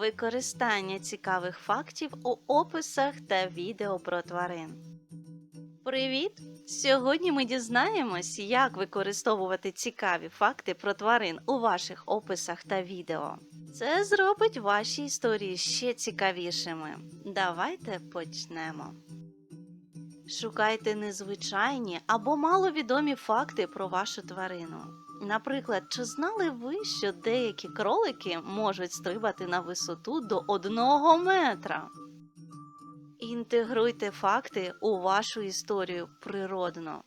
використання цікавих фактів у описах та відео про тварин. Привіт! Сьогодні ми дізнаємось, як використовувати цікаві факти про тварин у ваших описах та відео. Це зробить ваші історії ще цікавішими. Давайте почнемо. Шукайте незвичайні або маловідомі факти про вашу тварину. Наприклад, чи знали ви, що деякі кролики можуть стрибати на висоту до одного метра? Інтегруйте факти у вашу історію природно.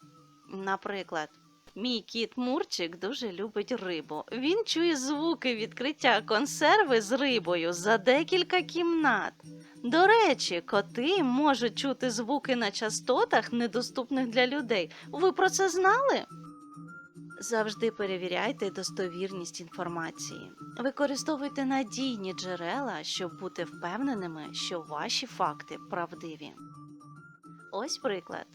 Наприклад, мій кіт Мурчик дуже любить рибу. Він чує звуки відкриття консерви з рибою за декілька кімнат. До речі, коти можуть чути звуки на частотах, недоступних для людей. Ви про це знали? Завжди перевіряйте достовірність інформації. Використовуйте надійні джерела, щоб бути впевненими, що ваші факти правдиві. Ось приклад.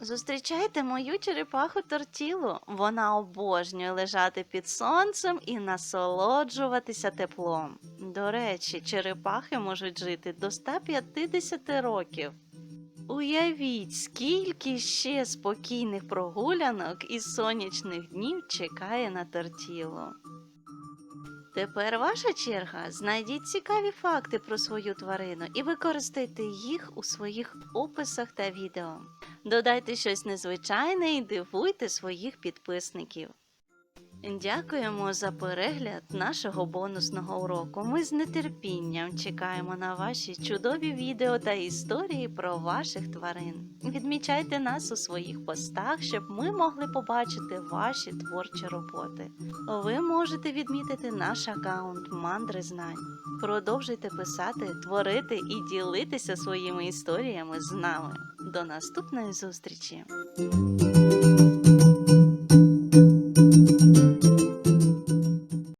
Зустрічайте мою черепаху тортілу. Вона обожнює лежати під сонцем і насолоджуватися теплом. До речі, черепахи можуть жити до 150 років. Уявіть, скільки ще спокійних прогулянок і сонячних днів чекає на тортілу. Тепер ваша черга. Знайдіть цікаві факти про свою тварину і використайте їх у своїх описах та відео. Додайте щось незвичайне і дивуйте своїх підписників. Дякуємо за перегляд нашого бонусного уроку. Ми з нетерпінням чекаємо на ваші чудові відео та історії про ваших тварин. Відмічайте нас у своїх постах, щоб ми могли побачити ваші творчі роботи. Ви можете відмітити наш аккаунт Мандри Знань. Продовжуйте писати, творити і ділитися своїми історіями з нами. До наступної зустрічі!